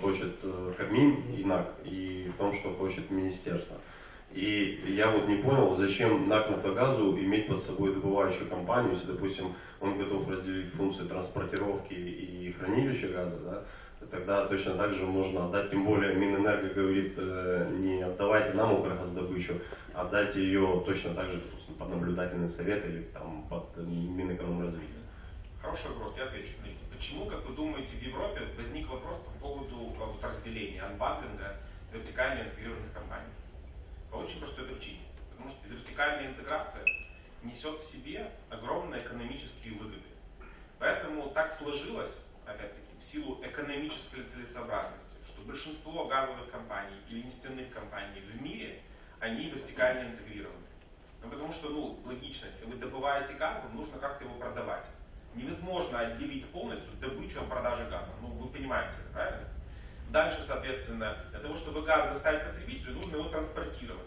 хочет э, Кабмин и НАК, и в том, что хочет министерство. И я вот не понял, зачем НАК Нафтогазу иметь под собой добывающую компанию, если, допустим, он готов разделить функции транспортировки и хранилища газа, да, тогда точно так же можно отдать, тем более Минэнерго говорит, э, не отдавайте нам Укргаздобычу, отдайте ее точно так же, допустим, под наблюдательный совет или там под э, Минэкономразвития. Хороший вопрос, я отвечу. Почему, как вы думаете, в Европе возник вопрос по поводу э, вот, разделения, анбандлинга вертикально интегрированных компаний? По очень простой причине. Потому что вертикальная интеграция несет в себе огромные экономические выгоды. Поэтому так сложилось, опять-таки, в силу экономической целесообразности, что большинство газовых компаний или нефтяных компаний в мире, они вертикально интегрированы. Ну, потому что, ну, логично, если вы добываете газ, вам нужно как-то его продавать. Невозможно отделить полностью добычу от продажи газа. Ну, вы понимаете, правильно? Дальше, соответственно, для того, чтобы газ доставить потребителю, нужно его транспортировать.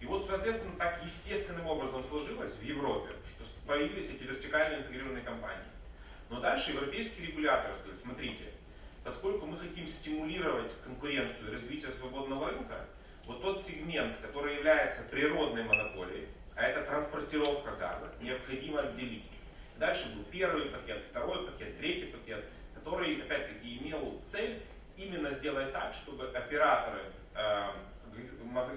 И вот, соответственно, так естественным образом сложилось в Европе, что появились эти вертикально интегрированные компании. Но дальше европейские регуляторы сказали, смотрите, поскольку мы хотим стимулировать конкуренцию и развитие свободного рынка, вот тот сегмент, который является природной монополией, а это транспортировка газа, необходимо отделить. Дальше был первый пакет, второй пакет, третий пакет, который, опять-таки, имел цель именно сделать так, чтобы операторы э,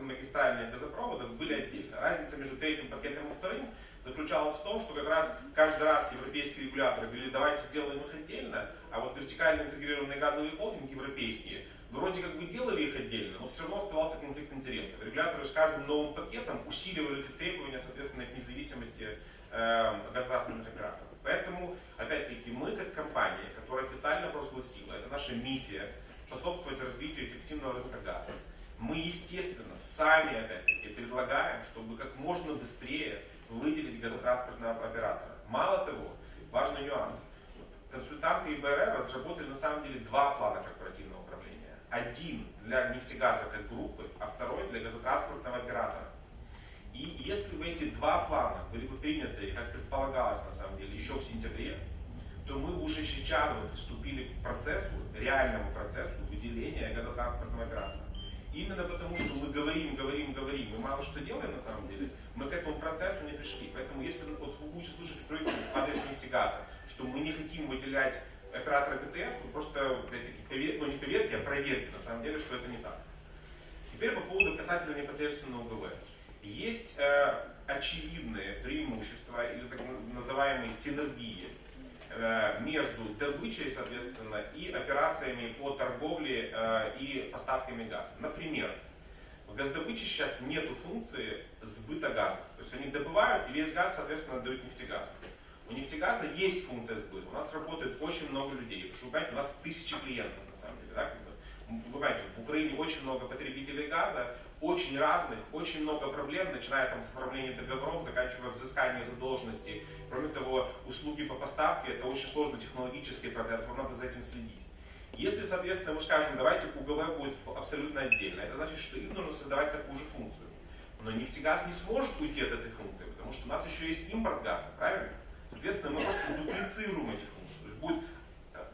магистральных газопроводов были отдельно. Разница между третьим пакетом и вторым заключалась в том, что как раз каждый раз европейские регуляторы говорили, давайте сделаем их отдельно, а вот вертикально интегрированные газовые холдинги европейские вроде как бы делали их отдельно, но все равно оставался конфликт интересов. Регуляторы с каждым новым пакетом усиливали требования, соответственно, к независимости э, государственных. Поэтому, опять-таки, мы как компания, которая официально провозгласила, это наша миссия, способствовать развитию эффективного рынка газа, мы, естественно, сами, опять-таки, предлагаем, чтобы как можно быстрее выделить газотранспортного оператора. Мало того, важный нюанс. Консультанты ИБР разработали на самом деле два плана корпоративного управления. Один для нефтегаза как группы, а второй для газотранспортного оператора. И если бы эти два плана были бы приняты, как предполагалось на самом деле, еще в сентябре, то мы уже сейчас бы приступили к процессу, реальному процессу выделения газотранспортного оператора. Именно потому, что мы говорим, говорим, говорим, мы мало что делаем на самом деле, мы к этому процессу не пришли. Поэтому если вот вы будете слышать проекты в адрес нефтегаза, что мы не хотим выделять оператора ГТС, вы просто, поверьте, ну не поверьте, а проверьте на самом деле, что это не так. Теперь по поводу касательно непосредственно УГВ. Есть э, очевидные преимущества или так называемые синергии Э, между добычей, соответственно, и операциями по торговле э, и поставками газа. Например, в газдобыче сейчас нет функции сбыта газа. То есть они добывают и весь газ, соответственно, отдают нефтегазу. У нефтегаза есть функция сбыта. У нас работает очень много людей. Потому что, вы понимаете, у нас тысячи клиентов на самом деле. Да? Вы понимаете, в Украине очень много потребителей газа, очень разных, очень много проблем, начиная там, с оформления договоров, заканчивая взысканием задолженности. Кроме того, услуги по поставке это очень сложный технологический процесс, вам надо за этим следить. Если, соответственно, мы скажем, давайте УГВ будет абсолютно отдельно, это значит, что им нужно создавать такую же функцию. Но нефтегаз не сможет уйти от этой функции, потому что у нас еще есть импорт газа, правильно? Соответственно, мы просто дуплицируем эти функции. То есть будет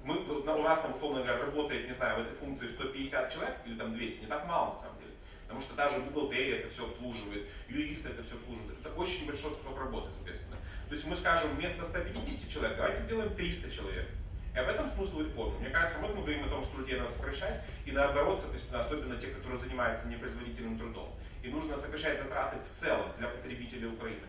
мы, у нас там, условно говоря, работает, не знаю, в этой функции 150 человек или там 200, не так мало на самом деле. Потому что даже бухгалтерия это все обслуживает, юристы это все обслуживают. Это очень большой кусок работы, соответственно. То есть мы скажем, вместо 150 человек, давайте сделаем 300 человек. И об этом смысл реформы. Мне кажется, вот мы говорим о том, что людей надо сокращать, и наоборот, соответственно, особенно те, которые занимаются непроизводительным трудом. И нужно сокращать затраты в целом для потребителей Украины.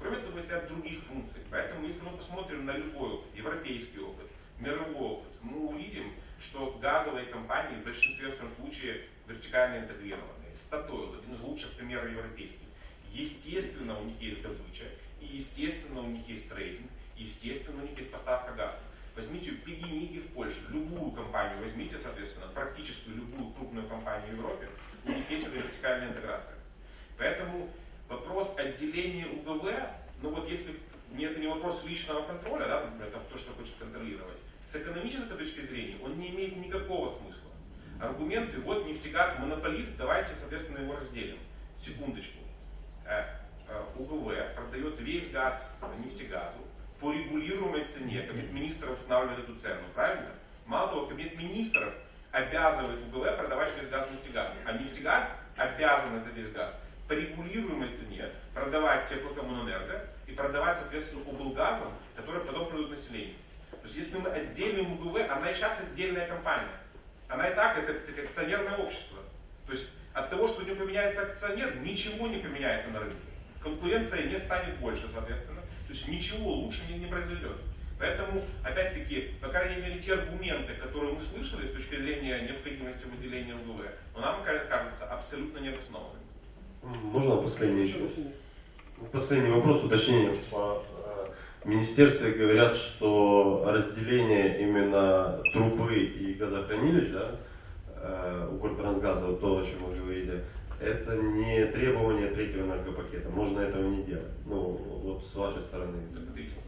Кроме того, есть ряд других функций. Поэтому, если мы посмотрим на любой опыт, европейский опыт, мировой опыт, мы увидим, что газовые компании в большинстве своем случае вертикально интегрированные. Статойл, один из лучших примеров европейских. Естественно, у них есть добыча, и естественно, у них есть трейдинг, естественно, у них есть поставка газа. Возьмите Пегиниги в Польше, любую компанию возьмите, соответственно, практически любую крупную компанию в Европе, у них есть эта вертикальная интеграция. Поэтому вопрос отделения УГВ, ну вот если не это не вопрос личного контроля, да, например, там, кто что хочет контролировать, с экономической точки зрения он не имеет никакого смысла. Аргументы, вот нефтегаз монополист, давайте, соответственно, его разделим. Секундочку. Э, э, УГВ продает весь газ нефтегазу по регулируемой цене. Кабинет министров устанавливает эту цену, правильно? Мало того, кабинет министров обязывает УГВ продавать весь газ нефтегазу. А нефтегаз обязан этот весь газ по регулируемой цене продавать теплокоммунэнерго и продавать, соответственно, облгазам, которые потом продают населению. То есть если мы отделим УГВ, она и сейчас отдельная компания. Она и так это, это акционерное общество. То есть от того, что у него поменяется акционер, ничего не поменяется на рынке. Конкуренция не станет больше, соответственно. То есть ничего лучше не, не произойдет. Поэтому, опять-таки, по крайней мере, те аргументы, которые мы слышали с точки зрения необходимости выделения но нам кажется абсолютно необоснованными. Можно последний еще? Последний вопрос, уточнение. По э, министерстве говорят, что разделение именно трубы и газохранилищ, да, э, Укртрансгаза, вот то, о чем вы говорите, это не требование третьего энергопакета. Можно этого не делать. Ну, вот с вашей стороны.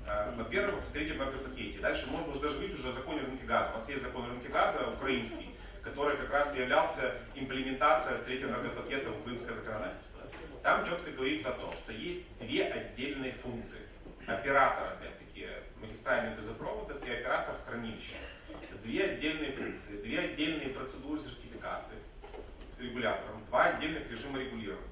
Э, во-первых, в третьем энергопакете. Дальше можно уже даже говорить уже о законе рынке газа. У нас есть закон рынке газа украинский, который как раз являлся имплементацией третьего энергопакета в украинское законодательство. Там четко говорится о том, что есть две отдельные функции. Оператор, опять-таки, магистральных газопроводов и оператор хранилища. Две отдельные функции, две отдельные процедуры сертификации регулятором, два отдельных режима регулирования.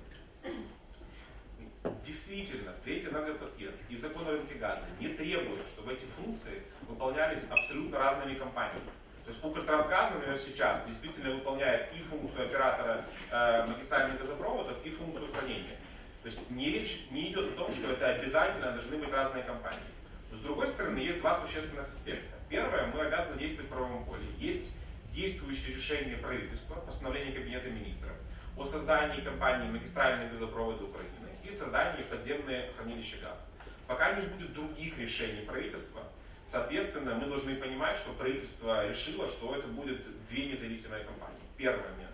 Действительно, третий энергопакет и закон о рынке газа не требует, чтобы эти функции выполнялись абсолютно разными компаниями. То есть Укртрансгаз, например, сейчас действительно выполняет и функцию оператора э, магистральных газопроводов, и функцию хранения. То есть не, речь не идет о том, что это обязательно должны быть разные компании. Но, с другой стороны, есть два существенных аспекта. Первое, мы обязаны действовать в правовом поле. Есть действующее решение правительства, постановление Кабинета министров о создании компании магистральные газопроводы Украины и создании подземные хранилища газа. Пока не будет других решений правительства, соответственно, мы должны понимать, что правительство решило, что это будет две независимые компании. Первый момент.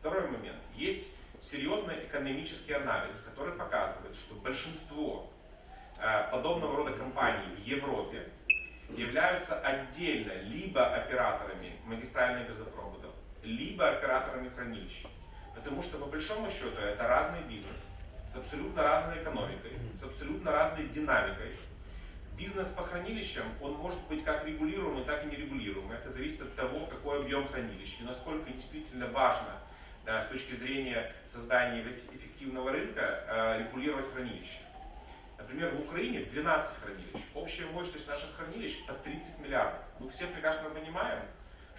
Второй момент. Есть серьезный экономический анализ, который показывает, что большинство э, подобного рода компаний в Европе являются отдельно либо операторами магистральных газопроводов, либо операторами хранилищ. Потому что по большому счету это разный бизнес с абсолютно разной экономикой, с абсолютно разной динамикой. Бизнес по хранилищам, он может быть как регулируемый, так и нерегулируемый. Это зависит от того, какой объем хранилищ и насколько действительно важно с точки зрения создания эффективного рынка э, регулировать хранилище. Например, в Украине 12 хранилищ. Общая мощность наших хранилищ под 30 миллиардов. Мы все прекрасно понимаем,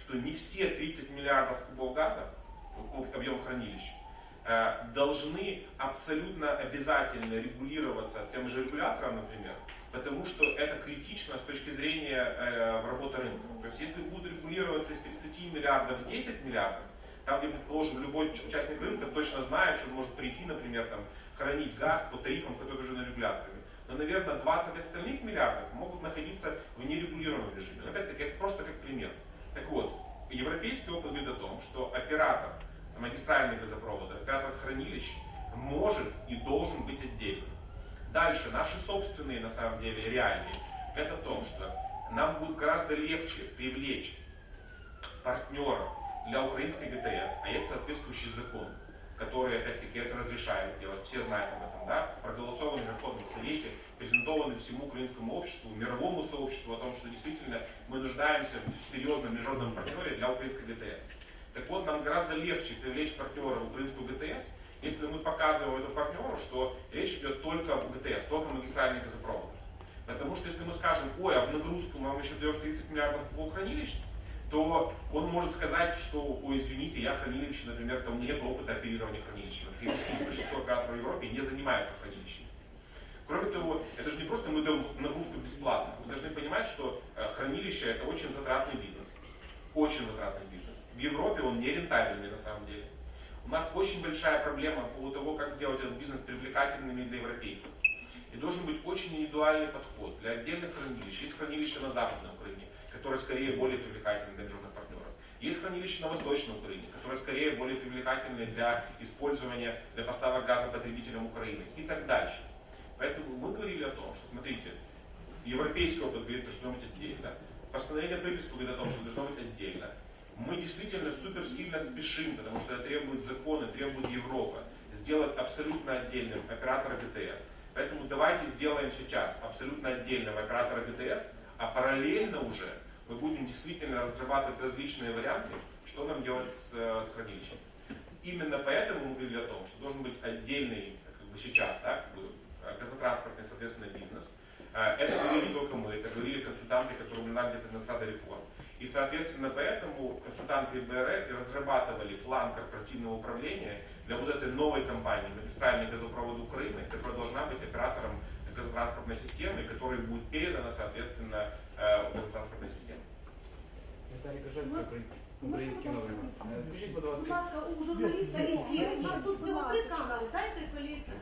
что не все 30 миллиардов кубов газа, ну, объем хранилищ, э, должны абсолютно обязательно регулироваться тем же регулятором, например, потому что это критично с точки зрения э, работы рынка. То есть если будут регулироваться из 30 миллиардов 10 миллиардов, там, где, предположим, любой участник рынка точно знает, что может прийти, например, там, хранить газ по тарифам, которые уже регуляторами. Но, наверное, 20 остальных миллиардов могут находиться в нерегулированном режиме. Но, опять-таки, это просто как пример. Так вот, европейский опыт говорит о том, что оператор магистральных газопроводов, оператор хранилищ может и должен быть отдельным. Дальше, наши собственные, на самом деле, реалии, это то, что нам будет гораздо легче привлечь партнеров для украинской ГТС, а есть соответствующий закон которые, опять-таки, это разрешают делать, все знают об этом, да, проголосованный в Верховном Совете, презентованный всему украинскому обществу, мировому сообществу о том, что действительно мы нуждаемся в серьезном международном партнере для украинской ГТС. Так вот, нам гораздо легче привлечь партнера в украинскую ГТС, если мы показываем этому партнеру, что речь идет только об ГТС, только о магистральных газопроводах. Потому что если мы скажем, ой, а в нагрузку вам еще даем 30 миллиардов хранилищ, то он может сказать, что, ой, извините, я хранилище, например, там нет опыта оперирования хранилищем. Большинство операторов в Европе не занимаются хранилищем. Кроме того, это же не просто мы даем нагрузку бесплатно. Вы должны понимать, что э, хранилище это очень затратный бизнес. Очень затратный бизнес. В Европе он не рентабельный на самом деле. У нас очень большая проблема по поводу того, как сделать этот бизнес привлекательным для европейцев. И должен быть очень индивидуальный подход для отдельных хранилищ. Есть хранилища на Западной Украине, которые скорее более привлекательны для международных партнеров. Есть хранилища на Восточной Украине, которые скорее более привлекательны для использования, для поставок газа потребителям Украины и так дальше. Поэтому мы говорили о том, что, смотрите, европейский опыт говорит, что должно быть отдельно, постановление правительства говорит о том, что должно быть отдельно. Мы действительно супер сильно спешим, потому что это требует законы, требует Европа, сделать абсолютно отдельным оператора ГТС. Поэтому давайте сделаем сейчас абсолютно отдельного оператора ГТС, а параллельно уже мы будем действительно разрабатывать различные варианты, что нам делать с, э, с хранилищем. Именно поэтому мы говорили о том, что должен быть отдельный, как бы сейчас, да, как бы, э, газотранспортный, соответственно, бизнес. Э, Это говорили только мы, это говорили консультанты, которые упоминали где-то на стадии реформ. И, соответственно, поэтому консультанты ИБР и разрабатывали план корпоративного управления для вот этой новой компании, магистральный газопровод Украины, которая должна быть оператором газотранспортной системы, которой будет передана, соответственно, э, газотранспортная система. Віталій Кожевський, Українські новини. Е, Скажіть, будь Будь ласка, ласка, у журналіста ефір, у нас тут всього три камери, дайте коліться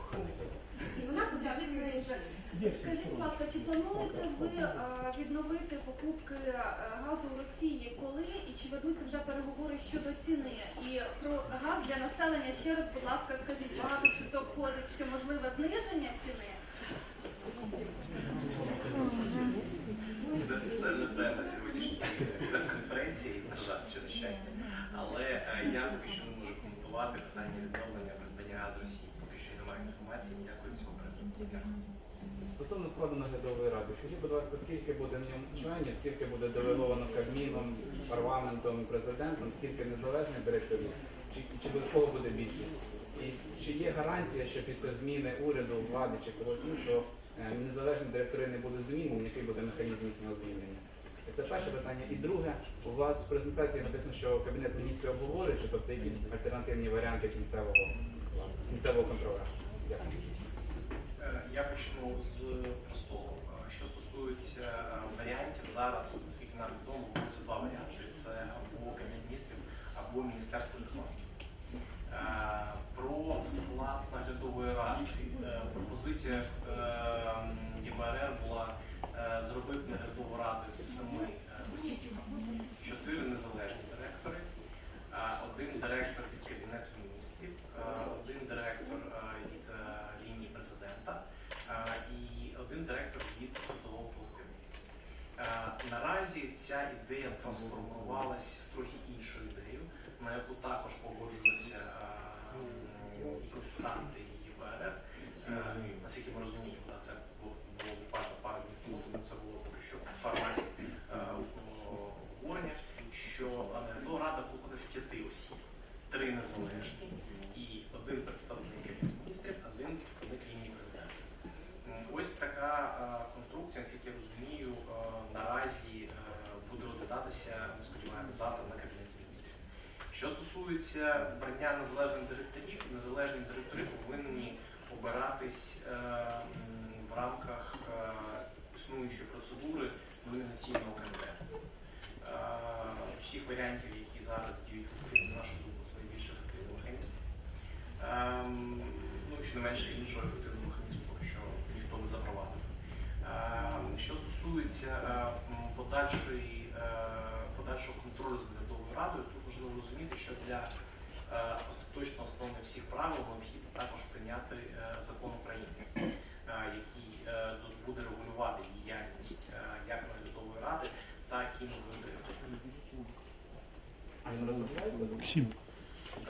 І вона підлежить мережі. Скажіть, будь ласка, чи плануєте ви е, відновити покупки е, газу в Росії коли і чи ведуться вже переговори щодо ціни? І про газ для населення ще раз, будь ласка, скажіть, багато чуток ходить, що можливе зниження ціни? Це, це не тема сьогоднішньої на щастя. Але е, я поки що не можу коментувати питання відновлення придбання газу Росії. Поки що немає інформації ніякої цього. Дякую. стосовно складу наглядової ради, скажіть, будь ласка, скільки буде в ньому членів, скільки буде делеговано Кабміном, парламентом, президентом, скільки незалежних директорів, чи, чи додатково буде більшість? І чи є гарантія, що після зміни уряду, влади чи когось іншого е, незалежні директори не будуть змінені, який буде механізм їхнього звільнення? Це перше питання. І друге, у вас в презентації написано, що Кабінет міністрів обговорює, чи тобто які альтернативні варіанти кінцевого, кінцевого контролю. Е, Я почну з простого. Е, Що стосується е, варіантів, зараз, наскільки нам відомо, будуть два варіанти. Це або Кабінет міністрів, або Міністерство економіки. Про склад наглядової ради. Пропозиція ЄБРР була зробити наглядову раду з семи е, осіб, чотири незалежні директори, е, один директор від Кабінету міністрів, е, один директор е, від е, лінії президента е, і один директор від колективу. Е, Наразі ця ідея трансформувалась в трохи іншу ідею, на яку також погоджуються е, консультанти і. Е, Наскільки ми розуміємо, да, це було було буквально пару днів тому, тому це було поки що в форматі е, основного обговорення, що е, наглядова рада буде з п'яти осіб, три незалежні і один представник міністрів, один представник лінії президента. Ось така е, конструкція, наскільки я розумію, е, наразі е, буде розглядатися, ми сподіваємося, завтра на кабінеті міністрів. Що стосується обрання незалежних директорів, незалежні директори повинні обиратись в рамках існуючої процедури номінаційного комітету. З усіх варіантів, які зараз діють, на нашу думку, це найбільш ефективний механізм. Ем, Ну, якщо не менше іншого ефективного механізму, що ніхто не запровадив. Ем, Що стосується е, подальшої, е, подальшого контролю за наглядовою радою, тут важливо розуміти, що для е, остаточного встановлення всіх правил необхідно також прийняти закон України, який буде регулювати діяльність як наглядової ради, так і нових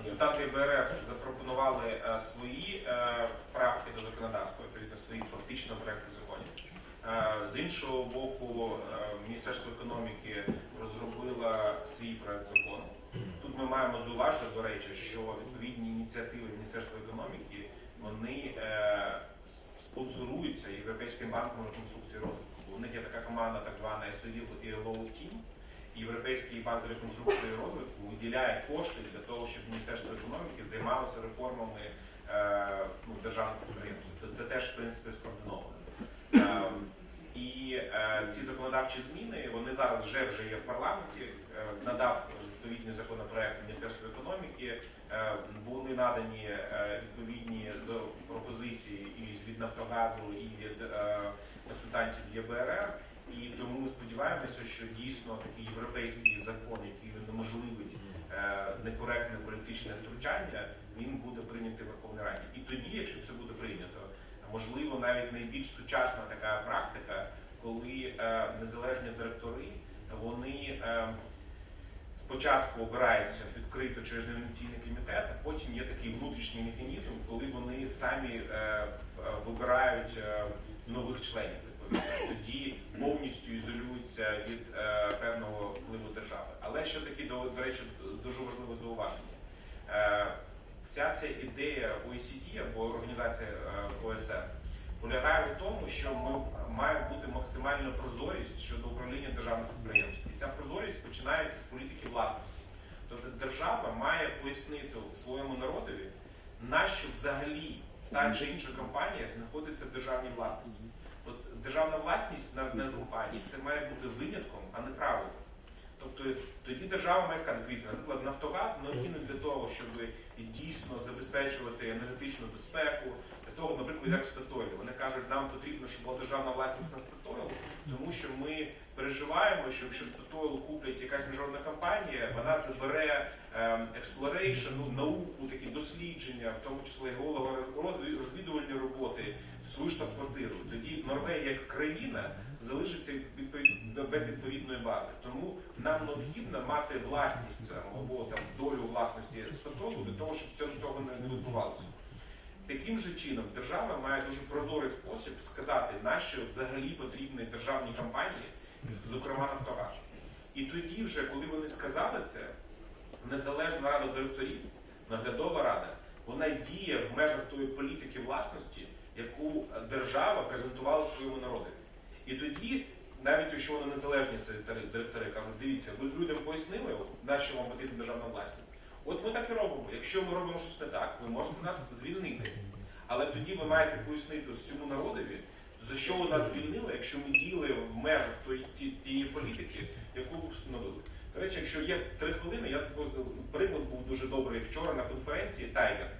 Консультанти ІБРФ запропонували е, свої е, правки до законодавства, відповідно своїх фактично проєкту законів. Е, з іншого боку, Міністерство економіки розробило свій проєкт закону. Тут ми маємо зауважити, до речі, що відповідні ініціативи Міністерства економіки вони спонсоруються Європейським банком реконструкції розвитку. У них є така команда, так звана SOD і Low Team. Європейський банк реконструкції і розвитку виділяє кошти для того, щоб Міністерство економіки займалося реформами е, ну, державних підприємств. Це теж в принципі скоординовано. Е, і е, ці законодавчі зміни вони зараз вже вже є в парламенті. Е, надав відповідний законопроект Міністерству економіки. Е, були надані е, відповідні пропозиції і від Нафтогазу, і від е, консультантів ЄБРР. І тому ми сподіваємося, що дійсно такий європейський закон, який унеможливить е, некоректне політичне втручання, він буде прийнятий в Верховній Раді. І тоді, якщо це буде прийнято, можливо, навіть найбільш сучасна така практика, коли е, незалежні директори вони е, спочатку обираються відкрито через номінаційний комітет, а потім є такий внутрішній механізм, коли вони самі вибирають нових членів. тоді повністю ізолюються від е, певного впливу держави. Але ще такі, до, до речі, дуже важливе зауваження. Е, вся ця ідея OECD або організація е, ОСР полягає в тому, що ми має бути максимальна прозорість щодо управління державних підприємств. І ця прозорість починається з політики власності. Тобто держава має пояснити своєму народові, нащо взагалі та чи інша компанія знаходиться в державній власності. Державна власність на, компанії це має бути винятком, а не правилом. Тобто тоді держава має сказати, дивіться, наприклад, Нафтогаз необхідно для того, щоб дійсно забезпечувати енергетичну безпеку, для того, наприклад, як Статойлі. Вони кажуть, нам потрібно, щоб була державна власність на Статойл, тому що ми переживаємо, що якщо Статойл куплять якась міжнародна компанія, вона забере ем, exploration, ну, науку, такі дослідження, в тому числі геолого-розвідувальні роботи, в свою штаб-квартиру. Тоді Норвегія як країна залишиться відповід- без відповідної бази. Тому нам необхідно мати власність або там долю власності Статойлу для того, щоб цього, не відбувалося. Таким же чином держава має дуже прозорий спосіб сказати, нащо взагалі потрібні державні компанії, зокрема Нафтогаз. І тоді, вже, коли вони сказали це, незалежна рада директорів, наглядова рада, вона діє в межах тої політики власності, яку держава презентувала своєму народу. І тоді, навіть якщо вони незалежні ці директори, кажуть, дивіться, ви людям пояснили, на що вам потрібна державна власність. От ми так і робимо. Якщо ми робимо щось не так, ви можете нас звільнити. Але тоді ви маєте пояснити всьому народові, за що ви нас звільнили, якщо ми діяли в межах тієї політики, яку ви встановили. До речі, якщо є три хвилини, я приклад був дуже добрий вчора на конференції Тайгер.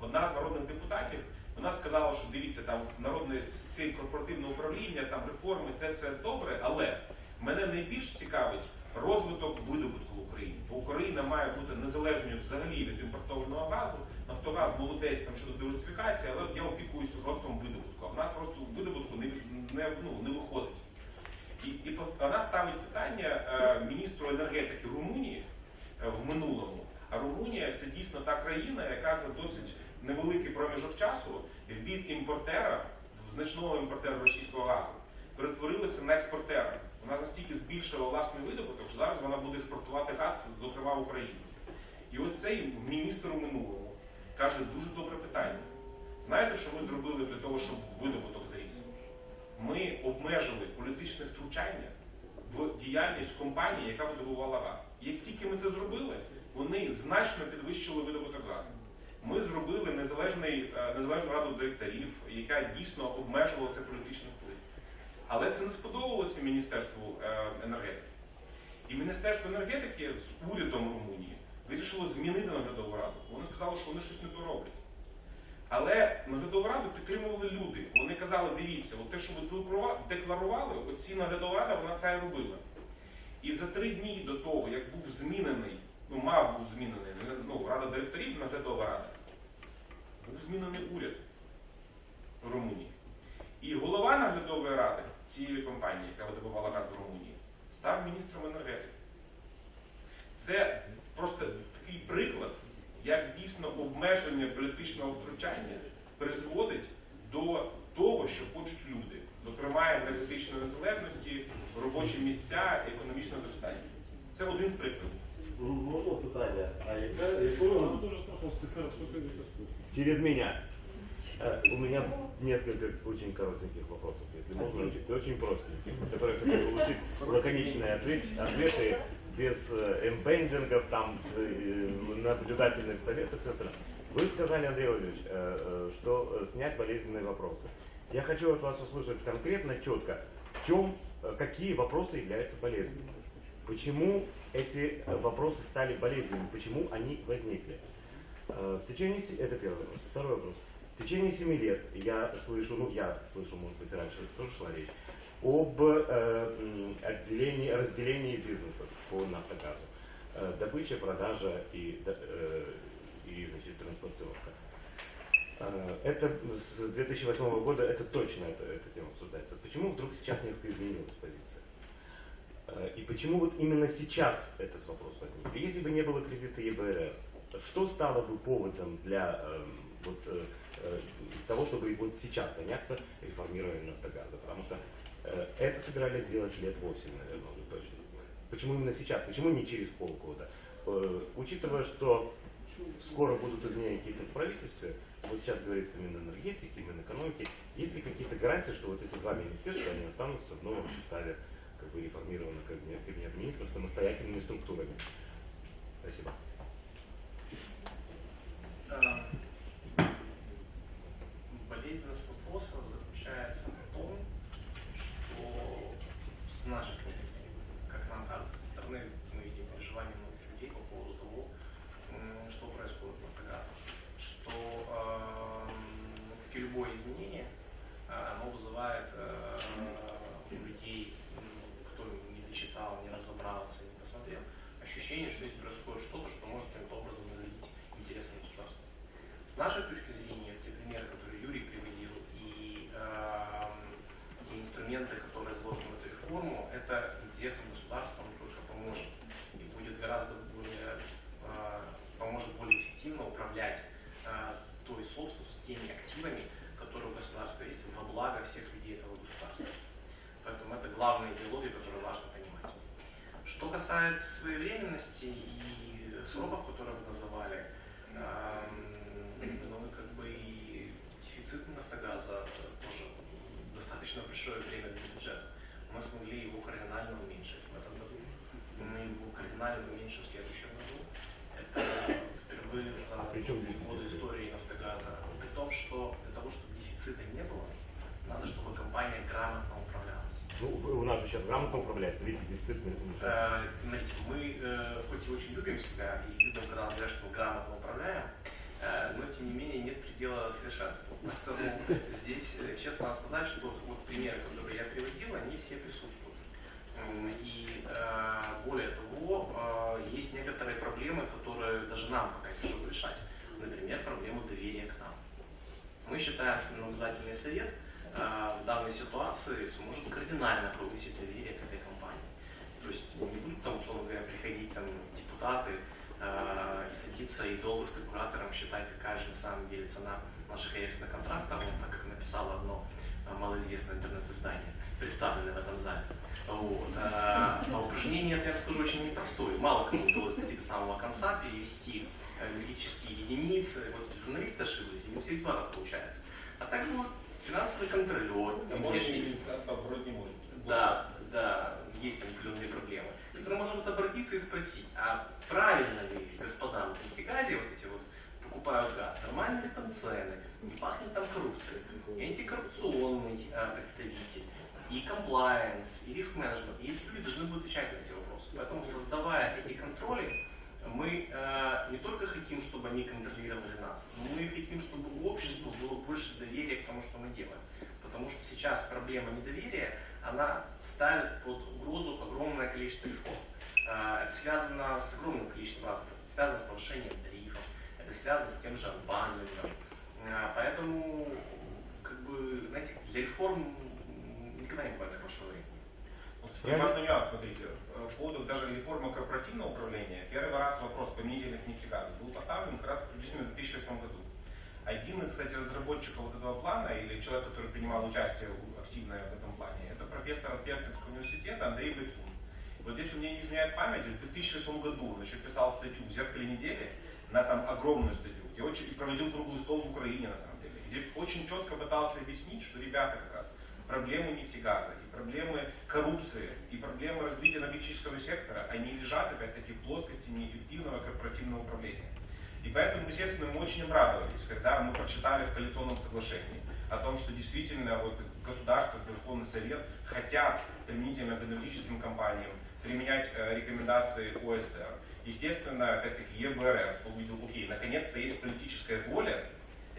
Одна з народних депутатів вона сказала, що дивіться, там народне це корпоративне управління, там реформи, це все добре, але мене найбільш цікавить розвиток видобутку в Україні. Бо Україна має бути незалежною взагалі від імпортованого газу. Нафтогаз молодець там щодо диверсифікації, але я опікуюсь ростом видобутку. А в нас росту видобутку не, не, ну, не виходить. І, і вона ставить питання е, міністру енергетики Румунії е, в минулому. А Румунія це дійсно та країна, яка за досить невеликий проміжок часу від імпортера, значного імпортера російського газу, перетворилася на експортера. Вона настільки збільшила власний видобуток, що зараз вона буде експортувати газ, зокрема в Україну. І ось цей міністр у минулому каже дуже добре питання. Знаєте, що ми зробили для того, щоб видобуток зріс? Ми обмежили політичне втручання в діяльність компанії, яка видобувала газ. Як тільки ми це зробили, вони значно підвищили видобуток газу. Ми зробили незалежний, е, незалежну раду директорів, яка дійсно обмежувала це політичний вплив. Але це не сподобалося Міністерству е, енергетики. І Міністерство енергетики з урядом Румунії вирішило змінити наглядову раду. Вони сказали, що вони щось не то роблять. Але наглядову раду підтримували люди. Вони казали, дивіться, от те, що ви декларували, оці наглядова рада, вона це і робила. І за три дні до того, як був змінений, ну мав був змінений, ну, рада директорів, наглядова рада, був змінений уряд Румунії. І голова наглядової ради цієї компанії, яка видобувала газ в Румунії, став міністром енергетики. Це просто такий приклад, як дійсно обмеження політичного втручання призводить до того, що хочуть люди, зокрема енергетичної незалежності, робочі місця, економічне зростання. Це один з прикладів. Можна питання? А яка, якою Через меня. Э, У меня несколько очень коротеньких вопросов, если можно, очень, очень простеньких, на которые я хочу получить лаконичные ответ- ответы без э, эмпендингов, там, э, наблюдательных советов, все остальное. Вы сказали, Андрей Владимирович, э, э, что э, снять болезненные вопросы. Я хочу от вас услышать конкретно, четко, в чем, э, какие вопросы являются болезненными. Почему эти э, вопросы стали болезненными, почему они возникли. Э, В течение, это первый вопрос. Второй вопрос. В течение семи лет я слышу, ну я слышу, может быть, раньше тоже шла речь, об э, отделении, разделении бизнесов по нафтогазу. Э, добыча, продажа и, и значит, транспортировка. Это с 2008 года, это точно эта, эта тема обсуждается. Почему вдруг сейчас несколько изменилась позиция? Э, И почему вот именно сейчас этот вопрос возник? Если бы не было кредита ЕБРР, что стало бы поводом для эм, вот, э, э, того, чтобы вот сейчас заняться реформированием Нафтогаза? Потому что это собирались сделать лет 8, наверное, уже точно. Почему именно сейчас? Почему не через полгода? Учитывая, что скоро будут изменения какие-то в правительстве, вот сейчас говорится именно энергетики, именно экономики, есть ли какие-то гарантии, что вот эти два министерства, они останутся в новом составе как бы реформированного кабинета, кабинета министров самостоятельными структурами? Спасибо. Э, Болезненность вопроса заключается в том, что с нашей точки не дочитал, не разобрался, не посмотрел, ощущение, что здесь происходит что-то, что может каким-то образом навредить интересам государства. С нашей точки зрения, те примеры, которые Юрий приводил, и эм, те инструменты, которые заложены в эту реформу, это интересам государства только поможет. И будет гораздо более, э, поможет более эффективно управлять э, той собственностью, теми активами, которые у государства есть, во благо всех людей этого государства. Поэтому это главная идеология, которую важно. Что касается своевременности и сроков, которые вы называли, эм, ну, как бы и дефицит нафтогаза тоже достаточно большое время для бюджета. Мы смогли его кардинально уменьшить в этом году. Мы его кардинально уменьшим в следующем году. Это впервые за здесь годы истории нафтогаза. При том, что для того, чтобы дефицита не было, надо, чтобы компания грамотно. Ну, у нас же сейчас грамотно управляется, видите, дефицит. Э, Смотрите, мы э, хоть и очень любим себя и любим, когда нам говорят, что грамотно управляем, э, но тем не менее нет предела совершенству. Поэтому здесь э, честно надо сказать, что вот примеры, которые я приводил, они все присутствуют. И более того, есть некоторые проблемы, которые даже нам пока тяжело решать. Например, проблему доверия к нам. Мы считаем, что наблюдательный совет данной ситуации сможет кардинально повысить доверие к этой компании. То есть не будут там, условно говоря, приходить там депутаты э, и садиться и долго с калькулятором считать, какая же на самом деле цена наших экстренных контрактов, вот так как написало одно э, малоизвестное интернет-издание, представленное в этом зале. Вот. А, а упражнение, я скажу, очень непростое. Мало кому удалось дойти до самого конца, перевести э, юридические единицы. Вот журналисты ошиблись, и не у всех два так получается. А также вот финансовый контролер, вроде не может. да, да, есть определенные проблемы. Можем вот обратиться и спросить, а правильно ли господа в нефтегазе вот эти вот покупают газ, нормальны ли там цены, не пахнет там коррупцией, и антикоррупционный э, представитель, и комплайенс, и риск-менеджмент, и эти люди должны будут отвечать на эти вопросы. Поэтому, создавая эти контроли, мы э, не только хотим, чтобы они контролировали нас, но мы хотим, чтобы у общества было больше доверия к тому, что мы делаем. Потому что сейчас проблема недоверия, она ставит под угрозу огромное количество реформ. Э, Это связано с огромным количеством разных процессов, связано с повышением тарифов, это связано с тем же анбандлингом. Э, Поэтому, как бы, знаете, для реформ никогда не бывает хорошего времени. Важный нюанс, смотрите. Э, По поводу даже реформы корпоративного управления, первый раз вопрос поменительных нефтегазов был поставлен как раз приблизительно в 2008 году. Один из, кстати, разработчиков вот этого плана, или человек, который принимал участие активно в этом плане, это профессор от Пермского университета Андрей Бойцун. Вот если мне не изменяет память, в 2008 году он еще писал статью в «Зеркале недели», на там огромную статью, где очень и проводил круглый стол в Украине, на самом деле, где очень четко пытался объяснить, что ребята как раз проблемы нефтегаза, и проблемы коррупции, и проблемы развития энергетического сектора, они лежат, опять-таки, в плоскости неэффективного корпоративного управления. И поэтому, естественно, мы очень обрадовались, когда мы прочитали в коалиционном соглашении о том, что действительно вот, государство, Верховный Совет хотят применительно к энергетическим компаниям применять э, рекомендации ОСР. Естественно, опять-таки, ЕБРР увидел, окей, наконец-то есть политическая воля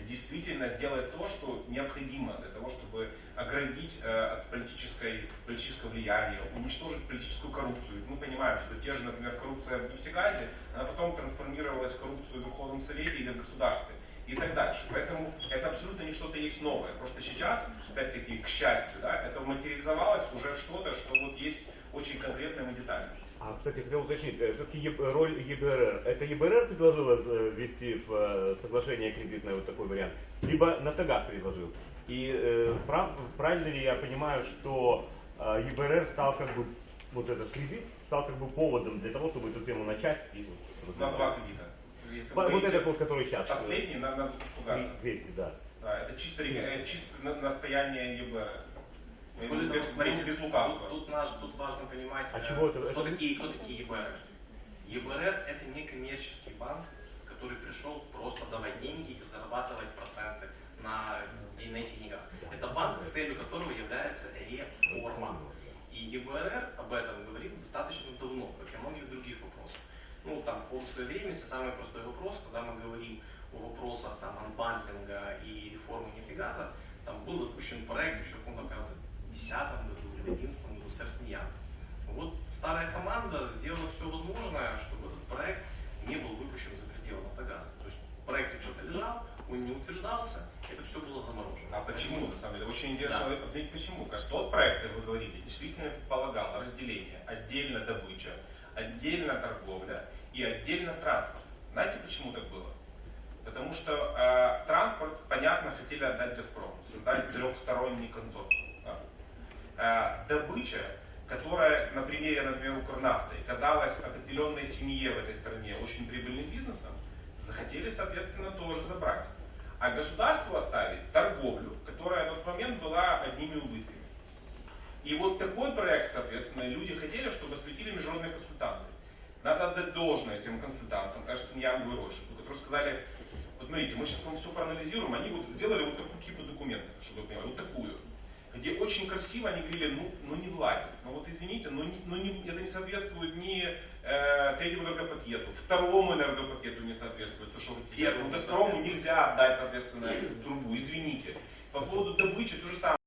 действительно сделать то, что необходимо для того, чтобы оградить э, от политической, политического влияния, уничтожить политическую коррупцию. Мы понимаем, что те же, например, коррупция в нефтегазе, она потом трансформировалась в коррупцию в Верховном Совете или в государстве и так дальше. Поэтому это абсолютно не что-то есть новое. Просто сейчас, опять-таки, к счастью, да, это материализовалось уже что-то, что вот есть очень конкретным и детальным. А, кстати, хотел уточнить, все-таки роль ЕБРР. Это ЕБРР предложила э, ввести в э, соглашение кредитное вот такой вариант, либо Нафтогаз предложил. И э, прав- правильно ли я понимаю, что э, ЕБРР стал как бы, вот этот кредит, стал как бы поводом для того, чтобы эту тему начать и вот, У нас два кредита. Если Вот говорите, этот вот, который сейчас. э, Последний на, на закупку газа. 200, да. Да, это чисто, э, чисто на- настояние ЕБР. Без, смотрите, без тут, лукавства. тут наш- тут важно понимать, А э, чего это- кто, это- такие, кто такие ЕБР. ЕБР это не коммерческий банк, который пришел просто давать деньги и зарабатывать проценты на, на этих деньгах. Это банк, целью которого является реформа. И ЕБРР об этом говорит достаточно давно, как и многих других вопросах. Ну, там, от своевременности, самый простой вопрос, когда мы говорим о вопросах там, анбандлинга и реформы нефтегаза, там был запущен проект еще, по-моему, кажется, в 2010 году или в 2011 году с Эрстмиян. Вот старая команда сделала все возможное, чтобы этот проект не был выпущен за пределы Нафтогаза. То есть проект что-то лежал, он не утверждался, это все было заморожено. А почему, на самом деле? Очень интересно Да. объяснить, почему. Потому что тот проект, как вы говорили, действительно предполагал разделение. Отдельно добыча, отдельно торговля и отдельно транспорт. Знаете, почему так было? Потому что э, транспорт, понятно, хотели отдать Газпрому, создать трехсторонний консорциум. Э, добыча, которая на примере, например, Укрнафты казалась определенной семье в этой стране очень прибыльным бизнесом, захотели, соответственно, тоже забрать. А государству оставить торговлю, которая на тот момент была одними убытками. И вот такой проект, соответственно, люди хотели, чтобы осветили международные консультанты. Надо отдать должное этим консультантам, кажется, Янгу и которые сказали, вот смотрите, мы сейчас вам все проанализируем, они вот сделали вот такую типу документа, чтобы вы понимали, вот такую, где очень красиво они говорили, ну, ну не влазит, ну вот извините, но, ну не, это не соответствует ни э, третьему энергопакету, второму энергопакету не соответствует, то что первому, Газпрому нельзя отдать, соответственно, трубу, извините. По поводу добычи то же самое.